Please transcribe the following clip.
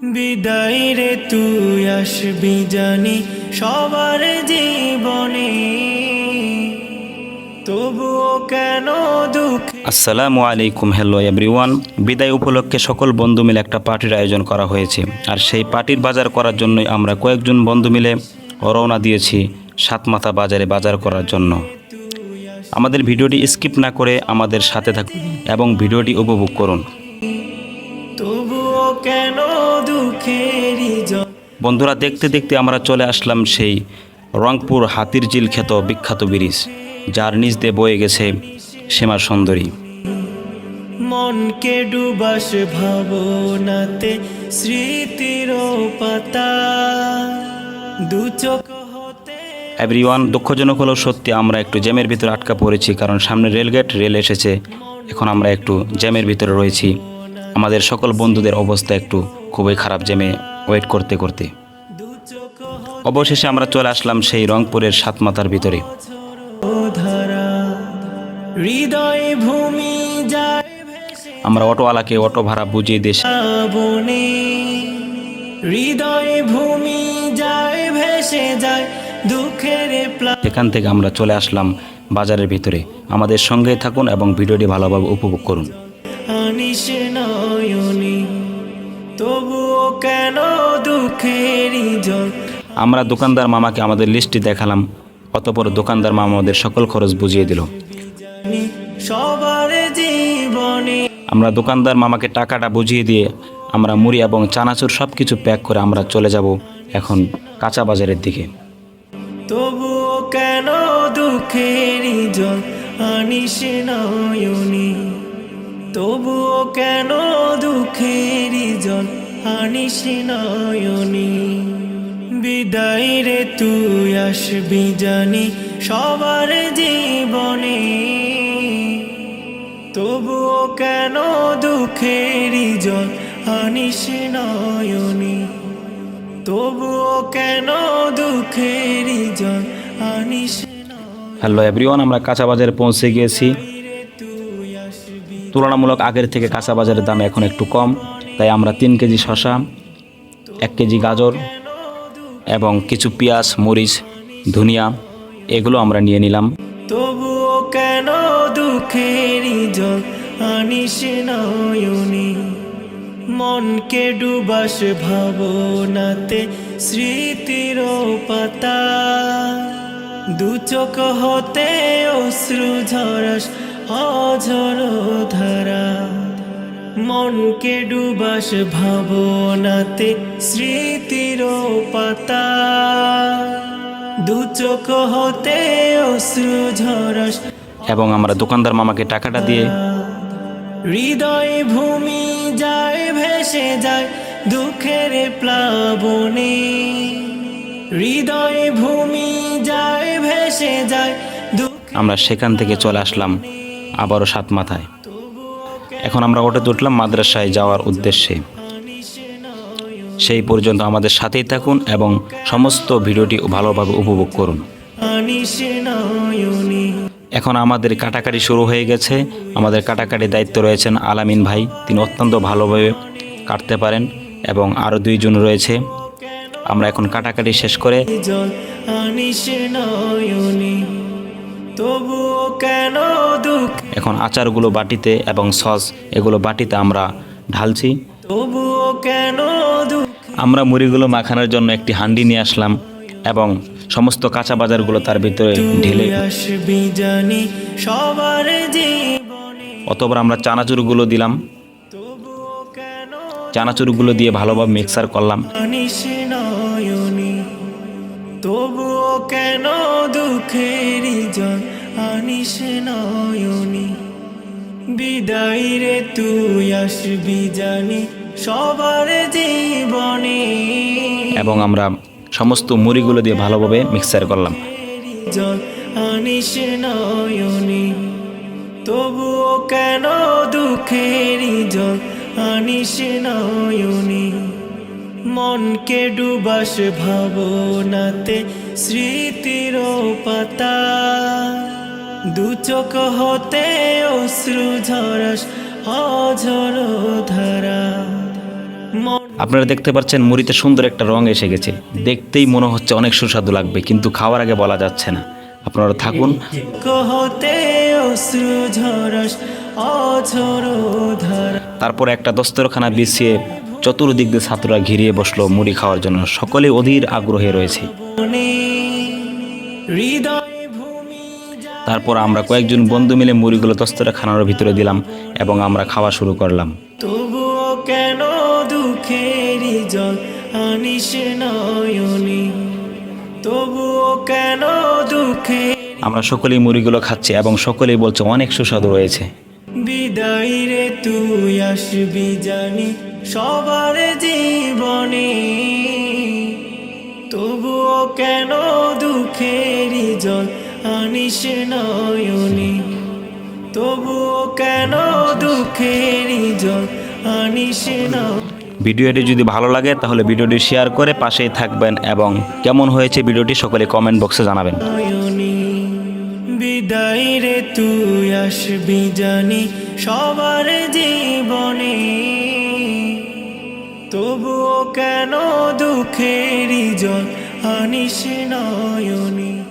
বিদায় রে তুই আসবি জানি সবার জীবনে। তবুও কেন দুঃখ আসসালামু আলাইকুম হ্যালো এভরিওয়ান বিদায় উপলক্ষে সকল বন্ধু মিলে একটা পার্টির আয়োজন করা হয়েছে। আর সেই পার্টির বাজার করার জন্যই আমরা কয়েকজন বন্ধু মিলে রওনা দিয়েছি সাতমাথা বাজারে বাজার করার জন্য। আমাদের ভিডিওটি স্কিপ না করে আমাদের সাথে থাকুন এবং ভিডিওটি উপভোগ করুন। তবুও কেন বন্ধুরা দেখতে দেখতে আমরা চলে আসলাম সেই রংপুর হাতির ঝিল খ্যাত বিখ্যাত ব্রিজ যার নিচ দিয়ে বয়ে গেছে সীমা সুন্দরী। মনকে ডুবাস ভাবনাতে স্মৃতির পাতা। হতে এভরিওয়ান দুঃখজনক হলেও সত্যি আমরা একটু জ্যামের ভিতরে আটকা পড়েছি কারণ সামনে রেলগেট রেল এসেছে। এখন আমরা একটু জ্যামের ভিতরে রয়েছি। আমাদের সকল বন্ধুদের অবস্থা একটু খুবই খারাপ জেমে ওয়েট করতে করতে। অবশেষে আমরা চলে আসলাম সেই রংপুরের সাতমাথার ভিতরে। ধারা যায় আমরা অটোওয়ালাকে অটো ভাড়া বুঝিয়ে দেশ হৃদয় ভূমি যায় ভেসে যায় দুঃখের সেখান থেকে আমরা চলে আসলাম বাজারের ভিতরে। আমাদের সঙ্গে থাকুন এবং ভিডিওটি ভালোভাবে উপভোগ করুন। তবুও কেন দুঃখেরই জল? আমরা দোকানদার মামাকে আমাদের লিস্টটি দেখালাম অতপর দোকানদার মামা আমাদের সকল খরচ বুঝিয়ে দিল। সবার জীবনে আমরা দোকানদার মামাকে টাকাটা বুঝিয়ে দিয়ে আমরা মুড়ি এবং চানাচুর সব কিছু প্যাক করে আমরা চলে যাব এখন কাঁচা বাজারের দিকে। তবুও কেন দুঃখেরই জল? আনিস নয়নি। তবুও কেন দুঃখেরই জল আনিস নয়নি। বিদায় রে তুই আসবি জানি সবার জীবনে। তবুও কেন দুঃখেরই জল আনিস নয়নি? তবুও কেন দুঃখেরই জল আনিস হ্যালো এভরিওয়ান আমরা কাঁচা বাজারে পৌঁছে গিয়েছি। তুলনামূলক আগের থেকে কাঁচা বাজারের দাম এখন একটু কম। তাই আমরা তিন কেজি শশা এক কেজি গাজর এবং কিছু পেঁয়াজ, মরিচ, ধনিয়া এগুলো আমরা নিয়ে নিলাম। তবুও কেন দুঃখেরই জল মনকে ডুবাস ভাবনাতে স্মৃতির পাতা। দু চোখ হতে অশ্রু ঝরাস অঝর ধারা। মনকে ডুবাস ভাবনাতে স্মৃতির পাতা। দু চোখ হতে অশ্রু ঝরাস। এবং আমরা দোকানদার মামাকে টাকাটা দিয়ে হৃদয় ভূমি যায় ভেসে যায় দুঃখের প্লাবনে। হৃদয় ভূমি যায় ভেসে যায় আমরা সেখান থেকে চলে আসলাম আবারও সাত মাথায়। এখন আমরা অটোতে উঠলাম মাদ্রাসায় যাওয়ার উদ্দেশ্যে। সেই পর্যন্ত আমাদের সাথেই থাকুন এবং সমস্ত ভিডিওটি ভালোভাবে উপভোগ করুন। এখন আমাদের কাটাকাটি শুরু হয়ে গেছে। আমাদের কাটাকাটির দায়িত্ব রয়েছেন আলামিন ভাই। তিনি অত্যন্ত ভালোভাবে কাটতে পারেন এবং আরও দুইজন রয়েছে। আমরা এখন কাটাকাটি শেষ করে কেন এখন আচারগুলো বাটিতে এবং সস এগুলো বাটিতে আমরা ঢালছি। কেন আমরা মুড়িগুলো মাখানোর জন্য একটি হান্ডি নিয়ে আসলাম এবং সমস্ত কাঁচা বাজারগুলো তার ভিতরে ঢেলে অতবার আমরা চানাচুরগুলো দিলাম। চানাচুরগুলো দিয়ে ভালোভাবে মিক্সার করলাম। তবুও কেন দুঃখেরই জল আনিস নয়নি? বিদায় রে তুই আসবি জানি সবার জীবনে। এবং আমরা সমস্ত মুড়িগুলো দিয়ে ভালোভাবে মিক্সার করলাম। জল আনিস নয়নি। তবুও কেন দুঃখেরই জল আনিস নয়নি? মনকে ডুবাস ভাবনাতে স্মৃতির পাতা। দু চোখ হতে অশ্রু ঝরাস অঝর ধারা। আপনারা দেখতে পাচ্ছেন মুড়িতে সুন্দর একটা রং এসে গেছে। দেখতেই মনে হচ্ছে অনেক সুস্বাদু লাগবে কিন্তু খাওয়ার আগে বলা যাচ্ছে না। আপনারা থাকুন। তারপর একটা দস্তরখানা বিছিয়ে চতুর্দিক দিয়ে ছাত্ররা ঘিরিয়ে বসল মুড়ি খাওয়ার জন্য। সকলেই অধীর আগ্রহে রয়েছে। তারপর আমরা কয়েকজন বন্ধু মিলে মুড়িগুলো দস্তরখানার ভিতরে দিলাম এবং আমরা খাওয়া শুরু করলাম। তবুও কেন দুঃখেরই জল আনিস নয়নি? তবুও কেন দুঃখে আমরা সকলেই মুড়িগুলো খাচ্ছি এবং সকলেই বলছে অনেক সুস্বাদু রয়েছে। বিদায় রে তুই আসবি জানি সবার জীবনে। তবুও কেন দুঃখেরই জল আনিস নয়নি? তবুও কেন দুঃখেরই জল আনিস নয়? ভিডিওটি যদি ভালো লাগে তাহলে ভিডিওটি শেয়ার করে পাশেই থাকবেন এবং কেমন হয়েছে ভিডিওটি সকলে কমেন্ট বক্সে জানাবেন। নয়নি বিদায় রে তুই আসবি জানি সবার জীবনে। তবুও কেন দুঃখেরই জল আনিস নয়নি?